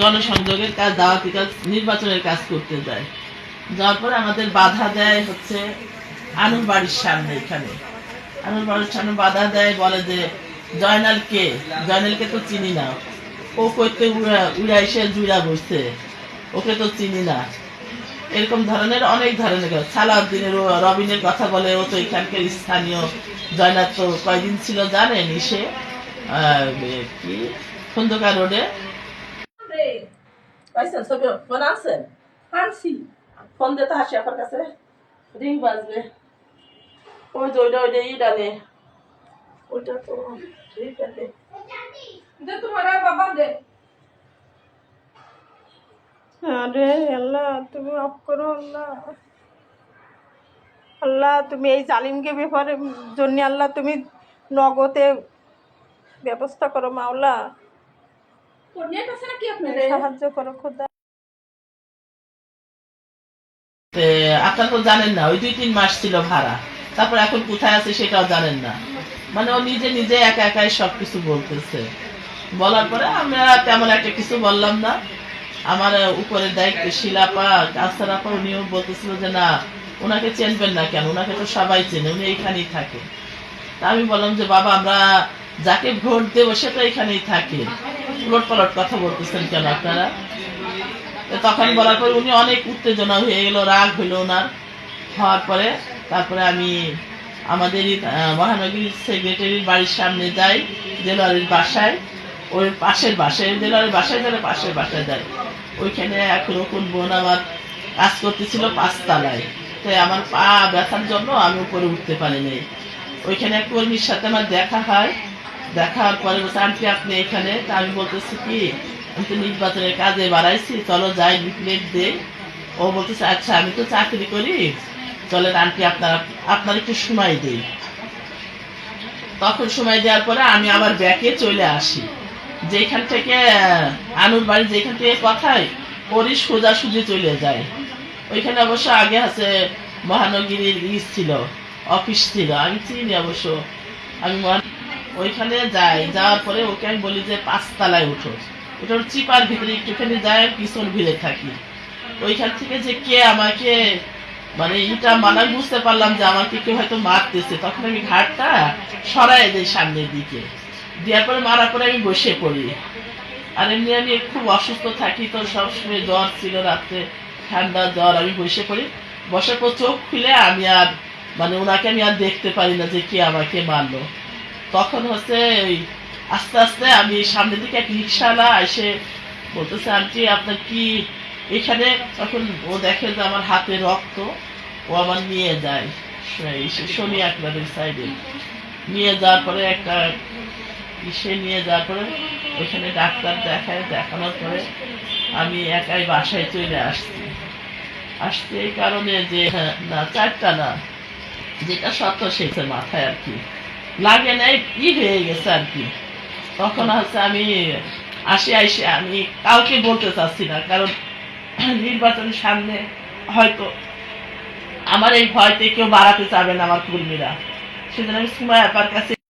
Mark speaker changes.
Speaker 1: গণসংযোগের কাজ, দাওয়াতি কাজ, নির্বাচনের কাজ করতে যায়। যাওয়ার পরে আমাদের বাধা দেয় হচ্ছে আনুর বাড়ির সামনে এখানে। আনুর বাড়ির সামনে বাধা দেয়, বলে যে, জয়নাল কে? জয়নালকে তো চিনি না। ও করতে উড়া উড়া এসে জুড়া বসছে। ওকে তো চিনি না। এরকম ধরনের, অনেক ধরনের। সালাউদ্দিনের রবিনের কথা বলে, ও তো এখানকার স্থানীয়। জয়নাথ তো কয়দিন ছিল জানেন সে কি? খন্দকার রোডে। পাইছেন? ছবি
Speaker 2: আনছি।
Speaker 1: ফোন দে তো হাসি আপনার কাছে। রিং বাজবে। ওই যে ওইটা ওইটা ওইটা তো
Speaker 3: আল্লাহ, তুমি অফ করো আল্লাহ। তুমি এই জালিমকে ব্যাপারে জন্য আল্লাহ, তুমি নগদে ব্যবস্থা করো মাওলা
Speaker 2: তোর নেট আছে নাকি আপনার
Speaker 3: সাহায্য করো খোদা।
Speaker 1: তে তো জানেন না ওই দুই তিন মাস ছিল ভাড়া। তারপর এখন কোথায় আছে সেটাও জানেন না। মানে ও নিজে নিজে একা একাই সবকিছু বলতেছে। বলার পরে আমরা তেমন একটা কিছু বললাম না। আমার উপরের দায়িত্ব শিলাপা উনিও বলতেছিল যে না ওনাকে চেনবেন না কেন? ওনাকে তো সবাই চেনে উনি এইখানেই থাকে। তা আমি বললাম যে বাবা আমরা যাকে ভোট দেবো সে তো এখানেই থাকে। উলট পালট কথা বলতেছেন কেন আপনারা? তো তখন বলার পরে উনি অনেক উত্তেজনা হয়ে গেল, রাগ হইল ওনার। হওয়ার পরে তারপরে আমি আমাদের মহানগরী সেক্রেটারির বাড়ির সামনে যাই দেলোয়ারির বাসায়। ওই পাশের বাসায় দেলোয়ারির বাসায় গেলে পাশের বাসায় যাই ওইখানে এক রকম বোন আমার কাজ করতেছিল পাঁচতলায়। তাই আমার পা ব্যথার জন্য আমি উপরে উঠতে পারিনি ওইখানে কর্মীর সাথে আমার দেখা হয়। দেখা হওয়ার পরে বলছে আন্টি আপনি এখানে। তা আমি বলতেছি কি, আমি তো নির্বাচনের কাজে বাড়াইছি, চলো যাই লিফলেট দে ও বলতেছে আচ্ছা আমি তো চাকরি করি, চলেন আন্টি আপনার আপনার একটু সময় দিই। তখন সময় দেওয়ার পরে আমি আবার ব্যাকে চলে আসি। যেখান থেকে আনুর বাড়ি যেখান থেকে কথায়, ওরই সোজাসুজি চলে যায়। ওইখানে অবশ্য আগে আছে মহানগরীর ই ছিল, অফিস ছিল, আমি চিনি অবশ্য। আমি ওইখানে যাই যাওয়ার পরে ওকে আমি বলি যে পাঁচতলায় উঠো। ওটার চিপার ভিতরে, একটুখানি যায়, পিছন ভিড়ে থাকি। ওইখান থেকে যে কে আমাকে মানে এটা মানা বুঝতে পারলাম যে আমাকে কেউ হয়তো মারতেছে। তখন আমি ঘাটটা সরাই দিই সামনের দিকে। দেওয়ার পরে মারার পরে আমি বসে পড়ি। আর এমনি আমি খুব অসুস্থ থাকি তো সবসময় জ্বর ছিল, রাত্রে ঠান্ডা জ্বর, আমি বসে পড়ি। বসার পর চোখ খুলে আমি আর মানে ওনাকে আমি আর দেখতে পারি না যে কে আমাকে মারলো। তখন হচ্ছে ওই আস্তে আস্তে আমি সামনের দিকে এক রিক্সাওয়ালা এসে বলতেছে, আন্টি, আপনার কি এখানে? তখন ও দেখে যে আমার হাতে রক্ত, ও আমার নিয়ে যায় শনি আকলাদের সাইডে নিয়ে যাওয়ার পরে একটা ইসে নিয়ে যাওয়ার পরে ওইখানে ডাক্তার দেখায়, দেখানোর পরে আমি একাই বাসায় চলে আসছি। আসতে এই কারণে যে, না, চারটা না, যেটা সত্য সেটা মাথায় আর কি। লাগে ই হয়ে গেছে আর কি তখন হচ্ছে আমি আসি আইসে আমি কাউকে বলতে চাচ্ছি না কারণ নির্বাচনের সামনে হয়তো আমার এই ভয়তে কেউ বাড়াতে চাবে না আমার কর্মীরা সেজন্য আমি সুমায় আপার কাছে